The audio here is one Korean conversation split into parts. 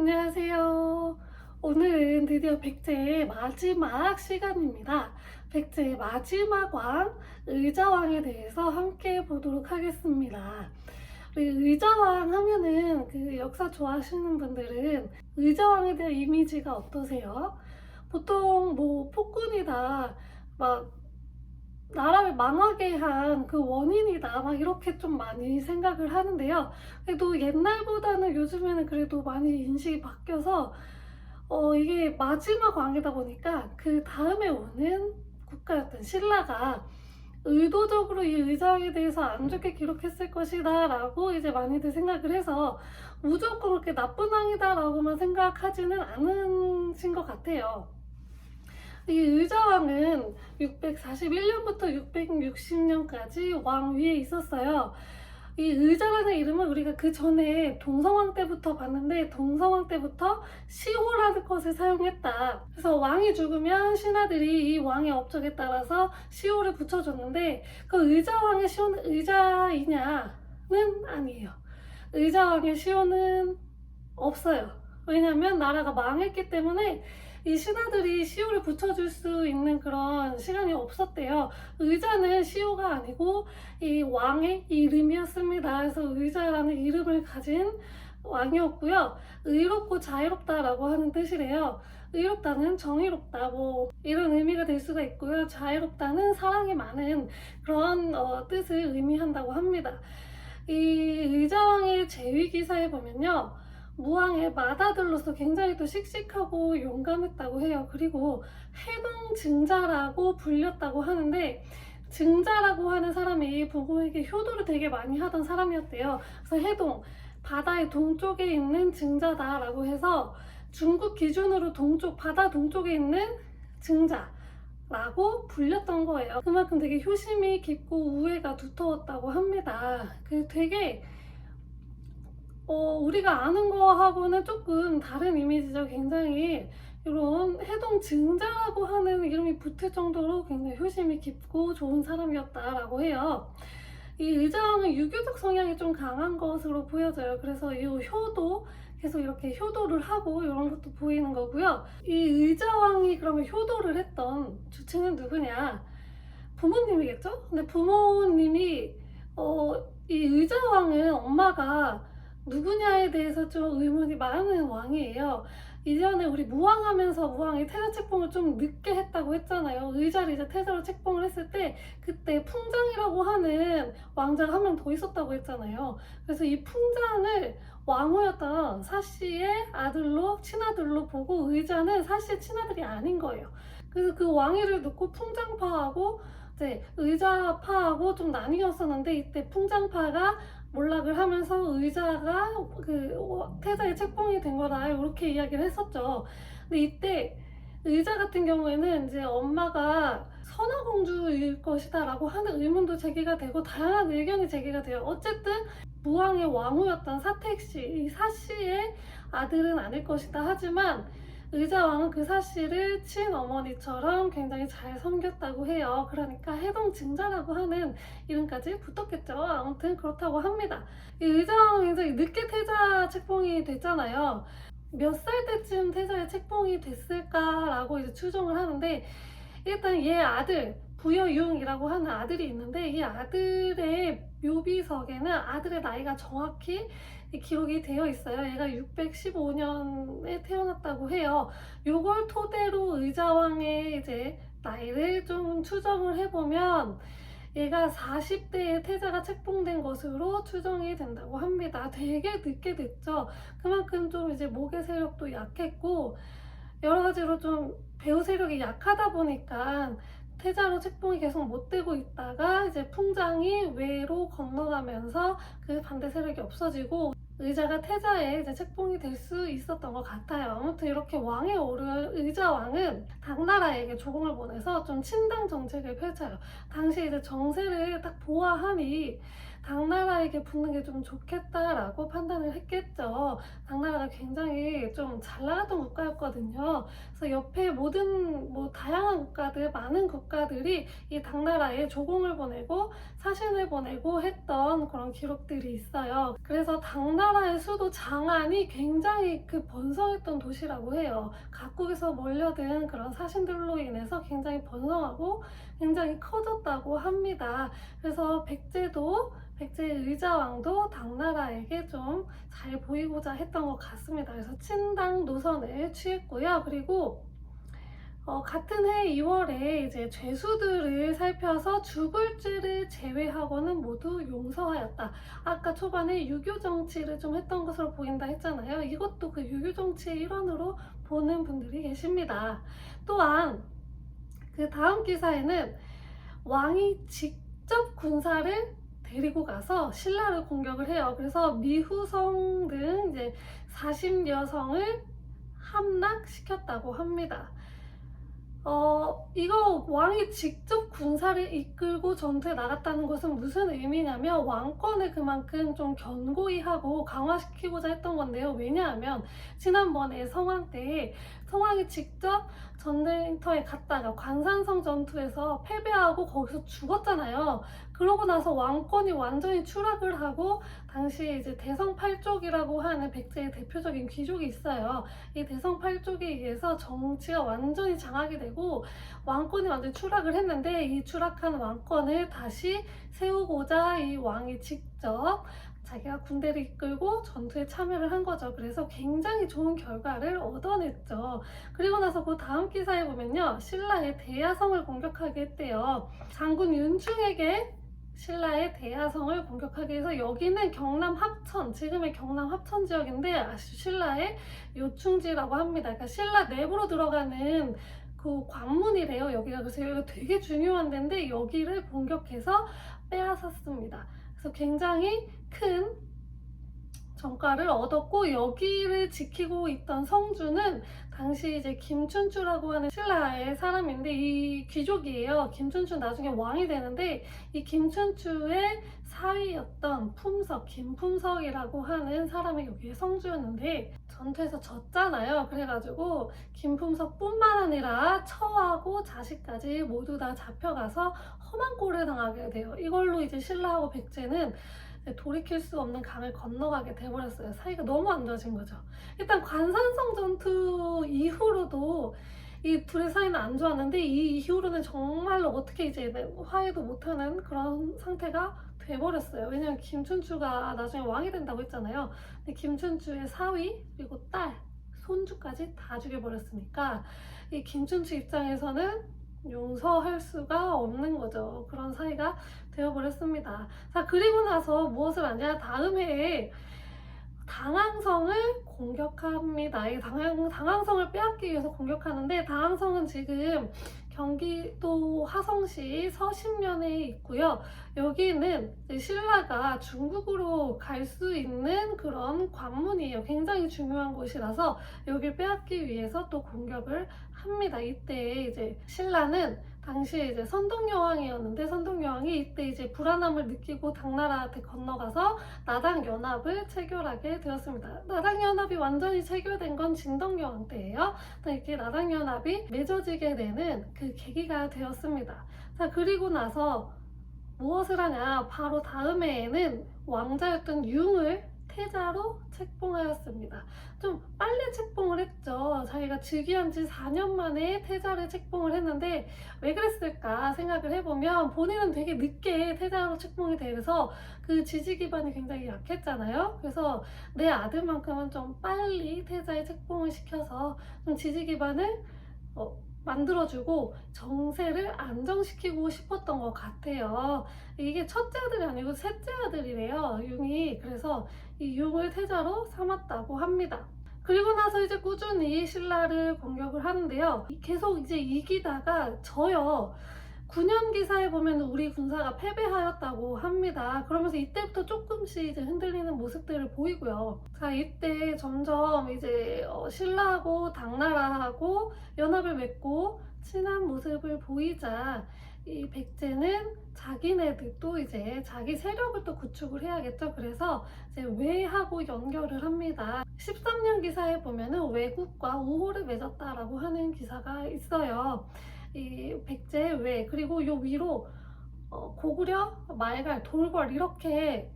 안녕하세요. 오늘은 드디어 백제의 마지막 시간입니다. 백제의 마지막 왕, 의자왕에 대해서 함께 보도록 하겠습니다. 의자왕 하면은 그 역사 좋아하시는 분들은 의자왕에 대한 이미지가 어떠세요? 보통 뭐 폭군이다, 막 나라를 망하게 한 그 원인이다, 막 이렇게 좀 많이 생각을 하는데요. 그래도 옛날보다는 요즘에는 그래도 많이 인식이 바뀌어서 어 이게 마지막 왕이다 보니까 그 다음에 오는 국가였던 신라가 의도적으로 이 의장에 대해서 안 좋게 기록했을 것이다 라고 이제 많이들 생각을 해서 무조건 그렇게 나쁜 왕이다 라고만 생각하지는 않으신 것 같아요. 이 의자왕은 641년부터 660년까지 왕 위에 있었어요. 이 의자라는 이름은 우리가 그 전에 동성왕 때부터 봤는데 동성왕 때부터 시호라는 것을 사용했다. 그래서 왕이 죽으면 신하들이 이 왕의 업적에 따라서 시호를 붙여줬는데 그 의자왕의 시호는 의자이냐는 아니에요. 의자왕의 시호는 없어요. 왜냐면 나라가 망했기 때문에 이 신하들이 시호를 붙여줄 수 있는 그런 시간이 없었대요. 의자는 시호가 아니고 이 왕의 이름이었습니다. 그래서 의자라는 이름을 가진 왕이었고요. 의롭고 자유롭다라고 하는 뜻이래요. 의롭다는 정의롭다, 뭐 이런 의미가 될 수가 있고요. 자유롭다는 사랑이 많은 그런 어, 뜻을 의미한다고 합니다. 이 의자왕의 제위 기사에 보면요. 무왕의 마다들로서 굉장히 또 씩씩하고 용감했다고 해요. 그리고 해동 증자라고 불렸다고 하는데 증자라고 하는 사람이 부모에게 효도를 되게 많이 하던 사람이었대요. 그래서 해동, 바다의 동쪽에 있는 증자다라고 해서 중국 기준으로 동쪽, 바다 동쪽에 있는 증자 라고 불렸던 거예요. 그만큼 되게 효심이 깊고 우애가 두터웠다고 합니다. 그 되게 어, 우리가 아는 거하고는 조금 다른 이미지죠. 굉장히 이런 해동 증자라고 하는 이름이 붙을 정도로 굉장히 효심이 깊고 좋은 사람이었다라고 해요. 이 의장은 유교적 성향이 좀 강한 것으로 보여져요. 그래서 이 효도 계속 이렇게 효도를 하고 이런 것도 보이는 거고요. 이 의자왕이 그러면 효도를 했던 주체는 누구냐? 부모님이겠죠? 근데 부모님이 어, 이 의자왕은 엄마가 누구냐에 대해서 좀 의문이 많은 왕이에요. 이전에 우리 무왕하면서 무왕이 태자 책봉을 좀 늦게 했다고 했잖아요. 의자를 이제 태자로 책봉을 했을 때 그때 풍장이라고 하는 왕자가 한 명 더 있었다고 했잖아요. 그래서 이 풍장을 왕후였던 사씨의 아들로 친아들로 보고 의자는 사씨의 친아들이 아닌 거예요. 그래서 그 왕위를 놓고 풍장파하고 이제 의자파하고 좀 나뉘었었는데 이때 풍장파가 몰락을 하면서 의자가 그 태자의 책봉이 된 거다 이렇게 이야기를 했었죠. 근데 이때 의자 같은 경우에는 이제 엄마가 선화공주일 것이다라고 하는 의문도 제기가 되고 다양한 의견이 제기가 돼요. 어쨌든 무왕의 왕후였던 사택 씨, 이 사씨의 아들은 아닐 것이다 하지만 의자왕은 그 사실을 친어머니처럼 굉장히 잘 섬겼다고 해요. 그러니까 해동 증자라고 하는 이름까지 붙었겠죠. 아무튼 그렇다고 합니다. 이 의자왕은 굉장히 늦게 태자 책봉이 됐잖아요. 몇 살 때쯤 태자의 책봉이 됐을까라고 이제 추정을 하는데 일단 얘 아들 부여융이라고 하는 아들이 있는데 이 아들의 묘비석에는 아들의 나이가 정확히 기록이 되어 있어요. 얘가 615년에 태어났다고 해요. 요걸 토대로 의자왕의 이제 나이를 좀 추정을 해보면 얘가 40대에 태자가 책봉된 것으로 추정이 된다고 합니다. 되게 늦게 됐죠. 그만큼 좀 이제 목의 세력도 약했고 여러 가지로 좀 배우 세력이 약하다 보니까 태자로 책봉이 계속 못 되고 있다가 이제 풍장이 외로 건너가면서 그 반대 세력이 없어지고 의자가 태자에 이제 책봉이 될 수 있었던 것 같아요. 아무튼 이렇게 왕에 오른 의자 왕은 당나라에게 조공을 보내서 좀 친당 정책을 펼쳐요. 당시 이제 정세를 딱 보아하니 당나라에게 붙는 게 좀 좋겠다라고 판단을 했겠죠. 당나라가 굉장히 좀 잘 나갔던 국가였거든요. 그래서 옆에 모든 뭐 다양한 국가들, 많은 국가들이 이 당나라에 조공을 보내고 사신을 보내고 했던 그런 기록들이 있어요. 그래서 당나라 의 수도 장안이 굉장히 그 번성했던 도시라고 해요. 각국에서 몰려든 그런 사신들로 인해서 굉장히 번성하고 굉장히 커졌다고 합니다. 그래서 백제도 백제 의자왕도 당나라에게 좀 잘 보이고자 했던 것 같습니다. 그래서 친당 노선을 취했고요. 그리고 어, 같은 해 2월에 이제 죄수들을 살펴서 죽을 죄를 제외하고는 모두 용서하였다. 아까 초반에 유교 정치를 좀 했던 것으로 보인다 했잖아요. 이것도 그 유교 정치의 일환으로 보는 분들이 계십니다. 또한 그 다음 기사에는 왕이 직접 군사를 데리고 가서 신라를 공격을 해요. 그래서 미후성 등 이제 40여성을 함락시켰다고 합니다. 어, 이거 왕이 직접 군사를 이끌고 전투에 나갔다는 것은 무슨 의미냐면 왕권을 그만큼 좀 견고히 하고 강화시키고자 했던 건데요. 왜냐하면 지난번에 성왕 때 성왕이 직접 전쟁터에 갔다가 관산성 전투에서 패배하고 거기서 죽었잖아요. 그러고 나서 왕권이 완전히 추락을 하고 당시 이제 대성팔족이라고 하는 백제의 대표적인 귀족이 있어요. 이 대성팔족에 의해서 정치가 완전히 장악이 되고 왕권이 완전히 추락을 했는데 이 추락한 왕권을 다시 세우고자 이 왕이 직접 자기가 군대를 이끌고 전투에 참여를 한 거죠. 그래서 굉장히 좋은 결과를 얻어냈죠. 그리고 나서 그 다음 기사에 보면요. 신라의 대야성을 공격하게 했대요. 장군 윤충에게 신라의 대야성을 공격하기 위해서 여기는 경남 합천, 지금의 경남 합천 지역인데 신라의 요충지라고 합니다. 그러니까 신라 내부로 들어가는 그 관문이래요. 여기가 그래서 여기가 되게 중요한 데인데 여기를 공격해서 빼앗았습니다. 그래서 굉장히 큰 전과를 얻었고 여기를 지키고 있던 성주는 당시 이제 김춘추라고 하는 신라의 사람인데 이 귀족이에요. 김춘추 나중에 왕이 되는데 이 김춘추의 사위였던 품석, 김품석이라고 하는 사람이 여기에 성주였는데 전투에서 졌잖아요. 그래가지고 김품석뿐만 아니라 처하고 자식까지 모두 다 잡혀가서 험한 꼴을 당하게 돼요. 이걸로 이제 신라하고 백제는 돌이킬 수 없는 강을 건너가게 돼버렸어요. 사이가 너무 안 좋아진 거죠. 일단 관산성 전투 이후로도 이 둘의 사이는 안 좋았는데 이 이후로는 정말로 어떻게 이제 화해도 못하는 그런 상태가 돼버렸어요. 왜냐면 김춘추가 나중에 왕이 된다고 했잖아요. 근데 김춘추의 사위 그리고 딸, 손주까지 다 죽여버렸으니까 이 김춘추 입장에서는 용서할 수가 없는 거죠. 그런 사이가 되어버렸습니다. 자, 그리고 나서 무엇을 하냐? 다음 해에 당항성을 공격합니다. 이 당항, 당항성을 빼앗기 위해서 공격하는데, 당항성은 지금 경기도 화성시 서신면에 있고요. 여기는 신라가 중국으로 갈 수 있는 그런 관문이에요. 굉장히 중요한 곳이라서 여기를 빼앗기 위해서 또 공격을 합니다. 이때 이제 신라는 당시에 이제 선동여왕이었는데 선동여왕이 이때 이제 불안함을 느끼고 당나라한테 건너가서 나당 연합을 체결하게 되었습니다. 나당 연합이 완전히 체결된 건 진덕여왕 때예요. 이렇게 나당 연합이 맺어지게 되는 그 계기가 되었습니다. 자 그리고 나서 무엇을 하냐? 바로 다음 해에는 왕자였던 융을 태자로 책봉하였습니다. 좀 빨리 책봉을 했죠. 자기가 즉위한 지 4년 만에 태자를 책봉을 했는데 왜 그랬을까 생각을 해보면 본인은 되게 늦게 태자로 책봉이 돼서 그 지지 기반이 굉장히 약했잖아요. 그래서 내 아들만큼은 좀 빨리 태자에 책봉을 시켜서 좀 지지 기반을 어, 만들어주고 정세를 안정시키고 싶었던 것 같아요. 이게 첫째 아들이 아니고 셋째 아들이래요. 융이. 그래서 이 융을 태자로 삼았다고 합니다. 그리고 나서 이제 꾸준히 신라를 공격을 하는데요. 계속 이제 이기다가 져요. 9년 기사에 보면 우리 군사가 패배하였다고 합니다. 그러면서 이때부터 조금씩 이제 흔들리는 모습들을 보이고요. 자, 이때 점점 이제 어, 신라하고 당나라하고 연합을 맺고 친한 모습을 보이자 이 백제는 자기네들도 이제 자기 세력을 또 구축을 해야겠죠. 그래서 이제 외하고 연결을 합니다. 13년 기사에 보면은 외국과 우호를 맺었다라고 하는 기사가 있어요. 이 백제 외 그리고 요 위로 어, 고구려, 말갈, 돌궐 이렇게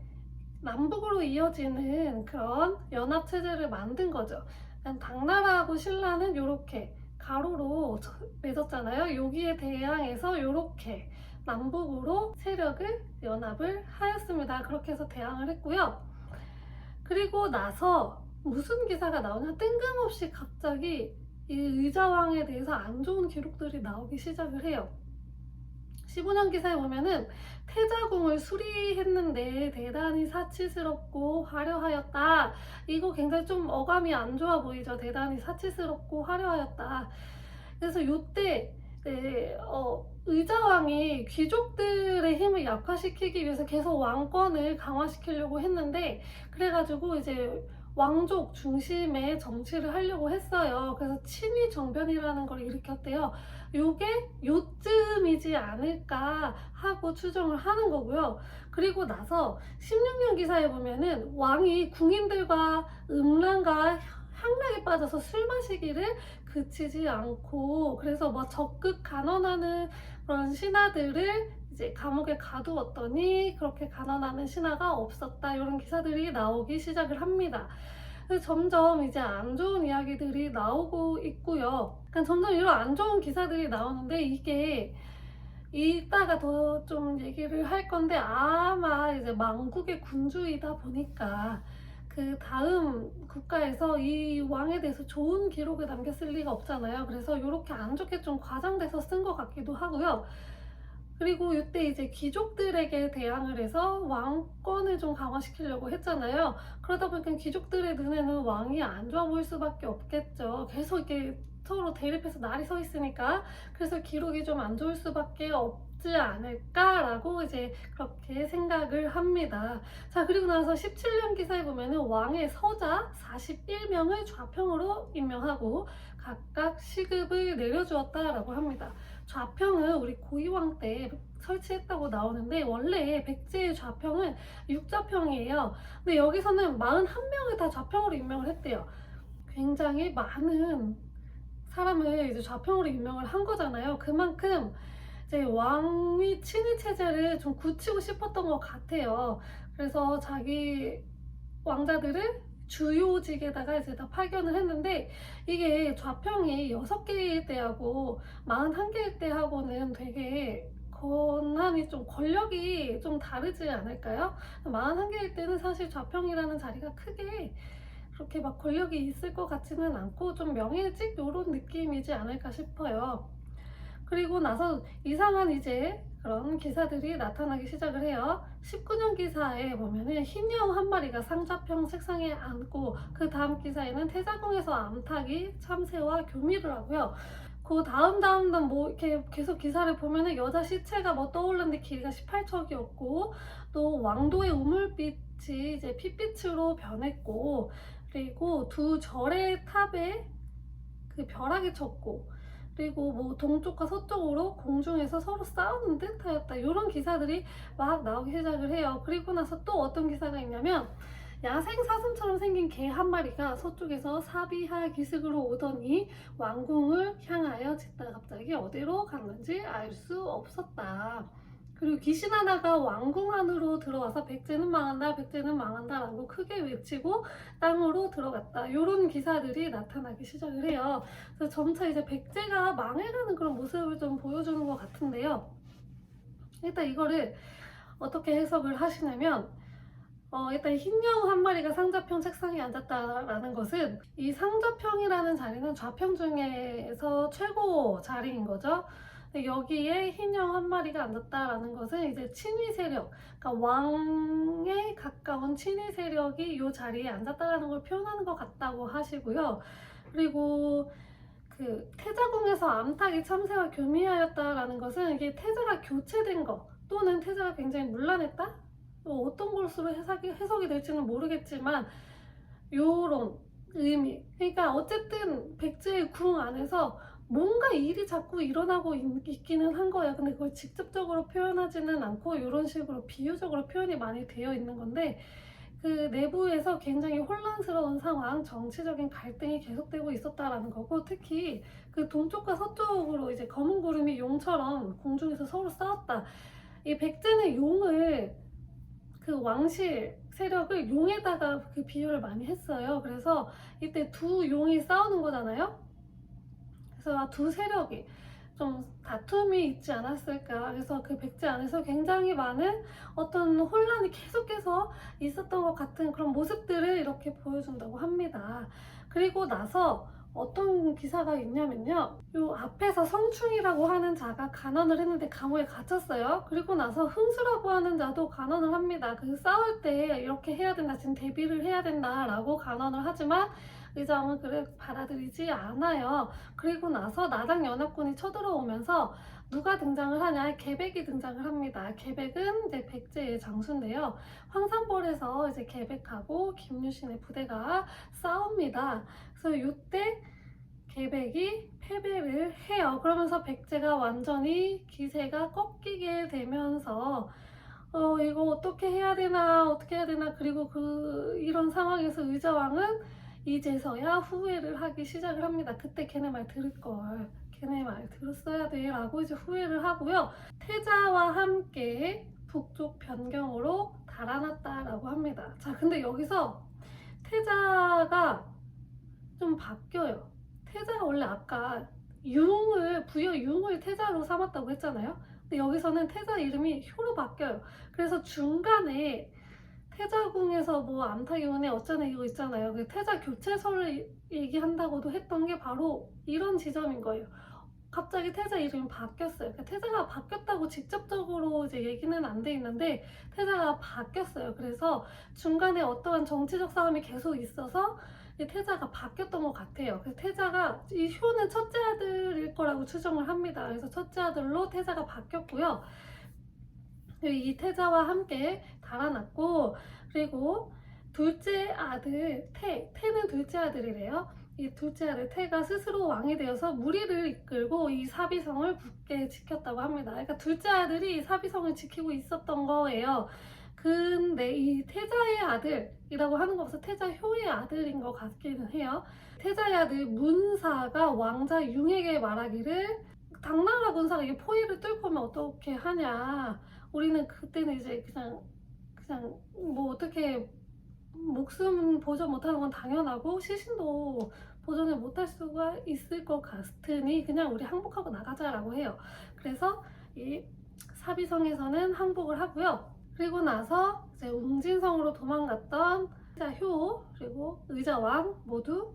남북으로 이어지는 그런 연합 체제를 만든 거죠. 당나라하고 신라는 이렇게 가로로 저- 맺었잖아요. 여기에 대항해서 이렇게 남북으로 세력을 연합을 하였습니다. 그렇게 해서 대항을 했고요. 그리고 나서 무슨 기사가 나오냐 뜬금없이 갑자기 이 의자왕에 대해서 안 좋은 기록들이 나오기 시작을 해요. 15년 기사에 보면은 태자궁을 수리했는데 대단히 사치스럽고 화려하였다. 이거 굉장히 좀 어감이 안 좋아 보이죠. 대단히 사치스럽고 화려하였다. 그래서 요때 네, 어, 의자왕이 귀족들의 힘을 약화시키기 위해서 계속 왕권을 강화시키려고 했는데 그래가지고 이제 왕족 중심의 정치를 하려고 했어요. 그래서 친위 정변이라는 걸 일으켰대요. 요게 요쯤이지 않을까 하고 추정을 하는 거고요. 그리고 나서 16년 기사에 보면은 왕이 궁인들과 음란과 향락에 빠져서 술 마시기를 그치지 않고 그래서 막 적극 간언하는 그런 신하들을 이제 감옥에 가두었더니 그렇게 간언하는 신하가 없었다 이런 기사들이 나오기 시작을 합니다. 점점 이제 안 좋은 이야기들이 나오고 있고요. 그러니까 점점 이런 안 좋은 기사들이 나오는데 이게 이따가 더 좀 얘기를 할 건데 아마 이제 망국의 군주이다 보니까 그 다음 국가에서 이 왕에 대해서 좋은 기록을 남겼을 리가 없잖아요. 그래서 이렇게 안 좋게 좀 과장돼서 쓴 것 같기도 하고요. 그리고 이때 이제 귀족들에게 대항을 해서 왕권을 좀 강화시키려고 했잖아요. 그러다 보니까 귀족들의 눈에는 왕이 안 좋아 보일 수밖에 없겠죠. 계속 이렇게 서로 대립해서 날이 서 있으니까 그래서 기록이 좀 안 좋을 수밖에 없지 않을까라고 이제 그렇게 생각을 합니다. 자 그리고 나서 17년 기사에 보면은 왕의 서자 41명을 좌평으로 임명하고 각각 시급을 내려주었다라고 합니다. 좌평은 우리 고이왕 때 설치했다고 나오는데 원래 백제의 좌평은 육좌평이에요. 근데 여기서는 41명을 다 좌평으로 임명을 했대요. 굉장히 많은 사람을 이제 좌평으로 임명을 한 거잖아요. 그만큼 이제 왕위 친위 체제를 좀 굳히고 싶었던 것 같아요. 그래서 자기 왕자들을 주요직에다가 이제 다 파견을 했는데 이게 좌평이 6개일 때하고 41개일 때하고는 되게 권한이 좀 권력이 좀 다르지 않을까요? 41개일 때는 사실 좌평이라는 자리가 크게 그렇게 막 권력이 있을 것 같지는 않고 좀 명예직 이런 느낌이지 않을까 싶어요. 그리고 나서 이상한 이제 그런 기사들이 나타나기 시작을 해요. 19년 기사에 보면은 흰여우 한 마리가 상자평 책상에 앉고 그 다음 기사에는 태자궁에서 암탉이 참새와 교미를 하고요. 그 다음 다음 다음 뭐 이렇게 계속 기사를 보면은 여자 시체가 뭐 떠오르는데 길이가 18척이었고 또 왕도의 우물빛이 이제 핏빛으로 변했고 그리고 두 절의 탑에 그 벼락이 쳤고 그리고 뭐 동쪽과 서쪽으로 공중에서 서로 싸우는 듯 하였다. 이런 기사들이 막 나오기 시작을 해요. 그리고 나서 또 어떤 기사가 있냐면 야생 사슴처럼 생긴 개 한 마리가 서쪽에서 사비하 기슭으로 오더니 왕궁을 향하여 짓다가 갑자기 어디로 갔는지 알 수 없었다 그리고 귀신 하나가 왕궁 안으로 들어와서 백제는 망한다 백제는 망한다 라고 크게 외치고 땅으로 들어갔다 이런 기사들이 나타나기 시작을 해요 그래서 점차 이제 백제가 망해가는 그런 모습을 좀 보여주는 것 같은데요. 일단 이거를 어떻게 해석을 하시냐면, 어, 일단 흰여우 한 마리가 상자평 책상에 앉았다라는 것은 이 상자평이라는 자리는 좌평 중에서 최고 자리인 거죠. 근데 여기에 흰여우 한 마리가 앉았다라는 것은 이제 친위 세력, 그러니까 왕에 가까운 친위 세력이 이 자리에 앉았다라는 걸 표현하는 것 같다고 하시고요. 그리고 그 태자궁에서 암탉이 참새와 교미하였다라는 것은 이게 태자가 교체된 거 또는 태자가 굉장히 문란했다? 뭐 어떤 것으로 해석이, 해석이 될지는 모르겠지만 요런 의미 그러니까 어쨌든 백제의 궁 안에서 뭔가 일이 자꾸 일어나고 있, 있기는 한 거예요. 근데 그걸 직접적으로 표현하지는 않고 이런 식으로 비유적으로 표현이 많이 되어 있는 건데 그 내부에서 굉장히 혼란스러운 상황, 정치적인 갈등이 계속되고 있었다라는 거고 특히 그 동쪽과 서쪽으로 이제 검은 구름이 용처럼 공중에서 서로 싸웠다. 이 백제는 용을 그 왕실 세력을 용에다가 그 비유를 많이 했어요. 그래서 이때 두 용이 싸우는 거잖아요. 그래서 두 세력이 좀 다툼이 있지 않았을까. 그래서 그 백제 안에서 굉장히 많은 어떤 혼란이 계속해서 있었던 것 같은 그런 모습들을 이렇게 보여준다고 합니다. 그리고 나서 어떤 기사가 있냐면요. 요 앞에서 성충이라고 하는 자가 간언을 했는데 감옥에 갇혔어요. 그리고 나서 흥수라고 하는 자도 간언을 합니다. 그 싸울 때 이렇게 해야 된다. 지금 대비를 해야 된다 라고 간언을 하지만 의장은 그래 받아들이지 않아요. 그리고 나서 나당 연합군이 쳐들어오면서 누가 등장을 하냐? 개백이 등장을 합니다. 개백은 이제 백제의 장수인데요. 황산벌에서 이제 개백하고 김유신의 부대가 싸웁니다. 그래서 이때 개백이 패배를 해요. 그러면서 백제가 완전히 기세가 꺾이게 되면서 어 이거 어떻게 해야 되나 어떻게 해야 되나 그리고 그 이런 상황에서 의자왕은 이제서야 후회를 하기 시작을 합니다. 그때 걔네 말 들을 걸. 걔네 말 들었어야 돼 라고 이제 후회를 하고요. 태자와 함께 북쪽 변경으로 달아났다라고 합니다. 자, 근데 여기서 태자가 좀 바뀌어요. 태자가 원래 아까 융을 부여 융을 태자로 삼았다고 했잖아요. 근데 여기서는 태자 이름이 효로 바뀌어요. 그래서 중간에 태자궁에서 뭐 암탉이오네 어쩌네 이거 있잖아요. 그 태자 교체설을 얘기한다고도 했던 게 바로 이런 지점인 거예요. 갑자기 태자 이름이 바뀌었어요. 그러니까 태자가 바뀌었다고 직접적으로 이제 얘기는 안 돼 있는데 태자가 바뀌었어요. 그래서 중간에 어떠한 정치적 싸움이 계속 있어서 이 태자가 바뀌었던 것 같아요. 그래서 태자가 이 효는 첫째 아들일 거라고 추정을 합니다. 그래서 첫째 아들로 태자가 바뀌었고요. 이 태자와 함께 달아났고 그리고 둘째 아들 태 태는 둘째 아들이래요. 이 둘째 아들 태가 스스로 왕이 되어서 무리를 이끌고 이 사비성을 굳게 지켰다고 합니다. 그러니까 둘째 아들이 사비성을 지키고 있었던 거예요. 근데 이 태자의 아들이라고 하는 것에서 태자효의 아들인 것 같기는 해요. 태자의 아들 문사가 왕자 융에게 말하기를 당나라 군사가 이 포위를 뚫고 오면 어떻게 하냐. 우리는 그때는 이제 그냥 그냥 뭐 어떻게 목숨 보전 못하는 건 당연하고 시신도 보전을 못할 수가 있을 것 같으니 그냥 우리 항복하고 나가자라고 해요. 그래서 이 사비성에서는 항복을 하고요. 그리고 나서 이제 웅진성으로 도망갔던 의자 효 그리고 의자왕 모두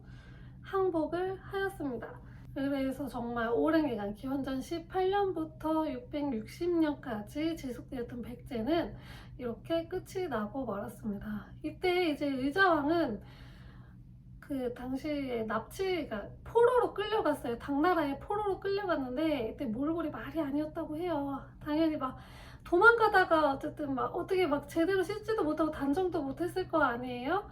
항복을 하였습니다. 그래서 정말 오랜 기간 기원전 18년부터 660년까지 지속되었던 백제는 이렇게 끝이 나고 말았습니다. 이때 이제 의자왕은 그 당시에 납치가 포로로 끌려갔어요. 당나라에 포로로 끌려갔는데 이때 몰골이 말이 아니었다고 해요. 당연히 막 도망가다가 어쨌든 막 어떻게 막 제대로 씻지도 못하고 단정도 못했을 거 아니에요?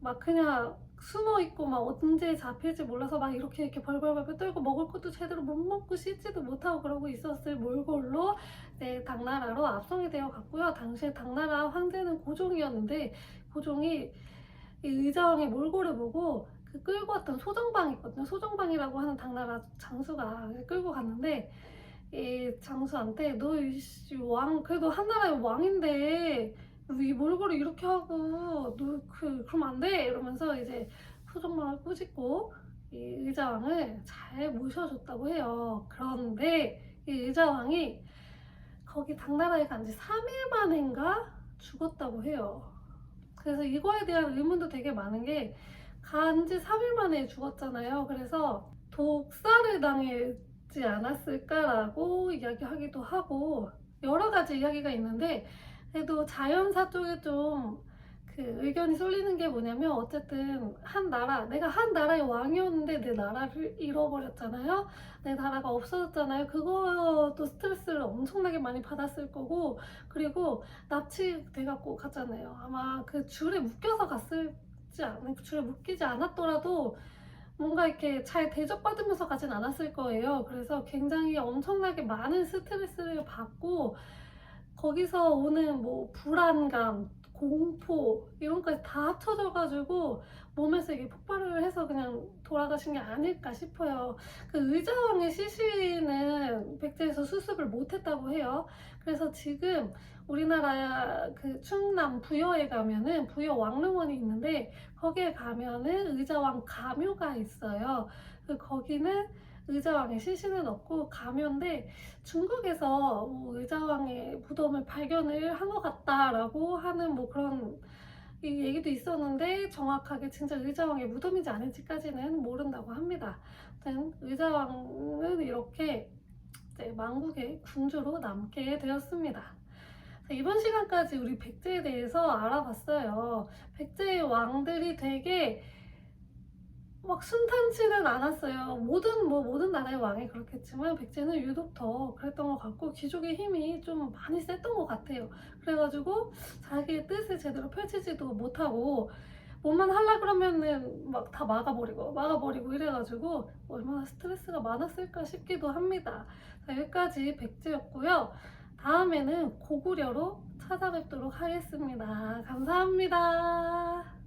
막 그냥 숨어 있고 막 언제 잡힐지 몰라서 막 이렇게 이렇게 벌벌벌 떨고 먹을 것도 제대로 못 먹고 씻지도 못하고 그러고 있었을 몰골로 네, 당나라로 압송이 되어 갔고요. 당시에 당나라 황제는 고종이었는데 고종이 이 의자왕의 몰골을 보고 그 끌고 왔던 소정방이 있거든요. 소정방이라고 하는 당나라 장수가 끌고 갔는데 이 장수한테 너이왕 그래도 한나라의 왕인데 이 몰골을 이렇게 하고 너 그 그럼 안돼 이러면서 이제 소정방을 꾸짖고 이 의자왕을 잘 모셔줬다고 해요. 그런데 이 의자왕이 거기 당나라에 간 지 3일 만인가 죽었다고 해요. 그래서 이거에 대한 의문도 되게 많은 게 간 지 3일 만에 죽었잖아요. 그래서 독살을 당했지 않았을까라고 이야기하기도 하고 여러 가지 이야기가 있는데 그래도 자연사 쪽에 좀 그 의견이 쏠리는 게 뭐냐면 어쨌든 한 나라 내가 한 나라의 왕이었는데 내 나라를 잃어버렸잖아요. 내 나라가 없어졌잖아요. 그것도 스트레스를 엄청나게 많이 받았을 거고 그리고 납치돼 갖고 갔잖아요. 아마 그 줄에 묶여서 갔을지 않 줄에 묶이지 않았더라도 뭔가 이렇게 잘 대접받으면서 가진 않았을 거예요. 그래서 굉장히 엄청나게 많은 스트레스를 받고 거기서 오는 뭐 불안감, 공포 이런 것까지 다 합쳐져 가지고 몸에서 이게 폭발을 해서 그냥 돌아가신 게 아닐까 싶어요. 그 의자왕의 시신은 백제에서 수습을 못했다고 해요. 그래서 지금 우리나라 그 충남 부여에 가면은 부여 왕릉원이 있는데 거기에 가면은 의자왕 가묘가 있어요. 그 거기는 의자왕의 시신은 없고 가묘인데 중국에서 뭐 의자왕의 무덤을 발견을 한 것 같다라고 하는 뭐 그런 이 얘기도 있었는데 정확하게 진짜 의자왕의 무덤인지 아닌지까지는 모른다고 합니다. 의자왕은 이렇게 망국의 군주로 남게 되었습니다. 자, 이번 시간까지 우리 백제에 대해서 알아봤어요. 백제의 왕들이 되게 막 순탄치는 않았어요. 모든 뭐 모든 나라의 왕이 그렇겠지만 백제는 유독 더 그랬던 것 같고 귀족의 힘이 좀 많이 셌던 것 같아요. 그래가지고 자기의 뜻을 제대로 펼치지도 못하고 뭐만 하려 그러면은 막 다 막아버리고 막아버리고 이래가지고 얼마나 스트레스가 많았을까 싶기도 합니다. 자, 여기까지 백제였고요. 다음에는 고구려로 찾아뵙도록 하겠습니다. 감사합니다.